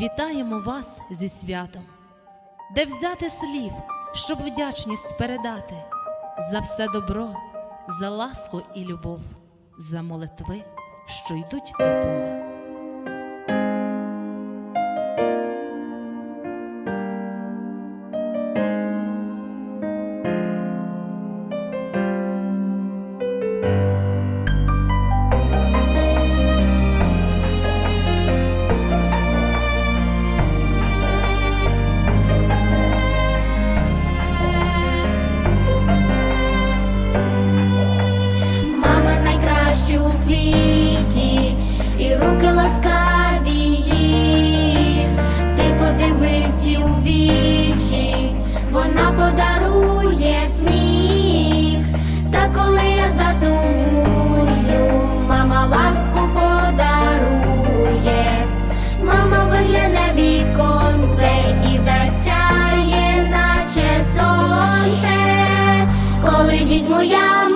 вітаємо вас зі святом, де взяти слів, щоб вдячність передати за все добро, за ласку і любов, за молитви, що йдуть до Бога. Turismo Yam.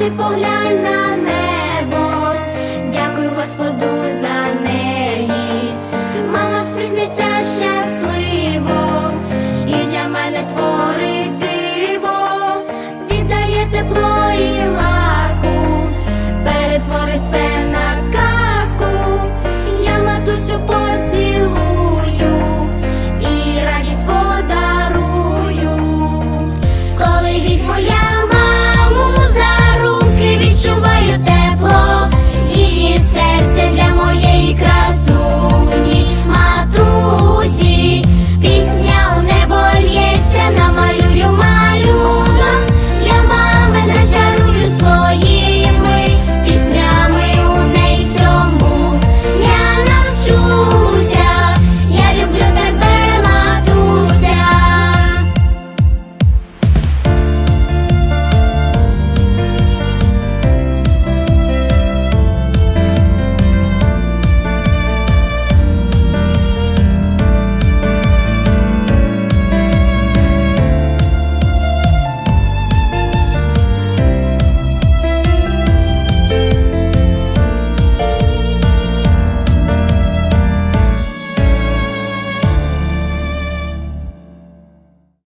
ти поглянь на не.